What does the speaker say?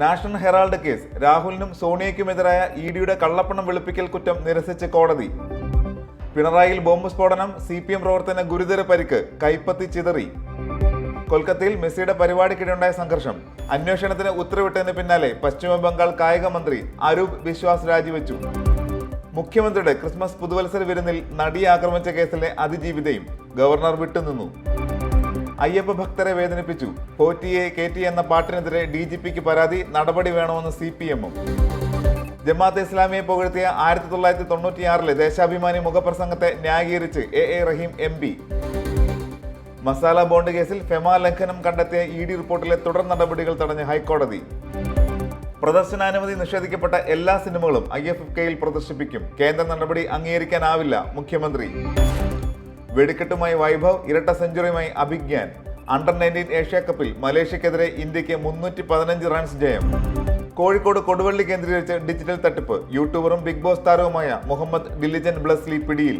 National Herald case രാഹുലിനും സോണിയയ്ക്കുമെതിരായ E ഡിയുടെ കള്ളപ്പണം വെളുപ്പിക്കൽ കുറ്റം നിരസിച്ച് കോടതി. പിണറായിൽ ബോംബ് സ്ഫോടനം സി പി എം പ്രവർത്തന ഗുരുതര പരിക്ക് കൈപ്പത്തി ചിതറി. കൊൽക്കത്തയിൽ മെസ്സിയുടെ പരിപാടിക്കിടെയുണ്ടായ സംഘർഷം. അന്വേഷണത്തിന് ഉത്തരവിട്ടതിന് പിന്നാലെ പശ്ചിമബംഗാൾ കായിക മന്ത്രി അരൂപ് വിശ്വാസ് രാജിവെച്ചു. മുഖ്യമന്ത്രിയുടെ ക്രിസ്മസ് പുതുവത്സര വിരുന്നിൽ നടിയെ ആക്രമിച്ച കേസിലെ അതിജീവിതയും ഗവർണർ വിട്ടുനിന്നു. അയ്യപ്പ ഭക്തരെ വേദനിപ്പിച്ചു. പോറ്റിയെ ടി എന്ന പാട്ടിനെതിരെ ഡി ജി പിക്ക് പരാതി നടപടി വേണമെന്ന് സി പി എമ്മും. ജമാഅത്ത് ഇസ്ലാമിയെ പുകഴ്ത്തിയ ആയിരത്തി തൊള്ളായിരത്തി തൊണ്ണൂറ്റിയാറിലെ ദേശാഭിമാനി മുഖപ്രസംഗത്തെ ന്യായീകരിച്ച് A A Rahim M P. Masala bond കേസിൽ ഫെമാ ലംഘനം കണ്ടെത്തിയ ഇ ഡി റിപ്പോർട്ടിലെ തുടർ നടപടികൾ തടഞ്ഞ് ഹൈക്കോടതി. പ്രദർശനാനുമതി നിഷേധിക്കപ്പെട്ട എല്ലാ സിനിമകളും ഐ എഫ് എഫ് കെയിൽ പ്രദർശിപ്പിക്കും. കേന്ദ്ര നടപടി അംഗീകരിക്കാനാവില്ല മുഖ്യമന്ത്രി. വെടിക്കെട്ടുമായി വൈഭവ് ഇരട്ട സെഞ്ചുറിയുമായി അഭിജ്ഞാൻ. അണ്ടർ നയന്റീൻ ഏഷ്യ കപ്പിൽ മലേഷ്യക്കെതിരെ ഇന്ത്യയ്ക്ക് മുന്നൂറ്റി പതിനഞ്ച് റൺസ് ജയം. കോഴിക്കോട് കൊടുവള്ളി കേന്ദ്രീകരിച്ച് ഡിജിറ്റൽ തട്ടിപ്പ്. യൂട്യൂബറും ബിഗ് ബോസ് താരവുമായ മുഹമ്മദ് ഡിലിജൻ ബ്ലസ്ലി പിടിയിൽ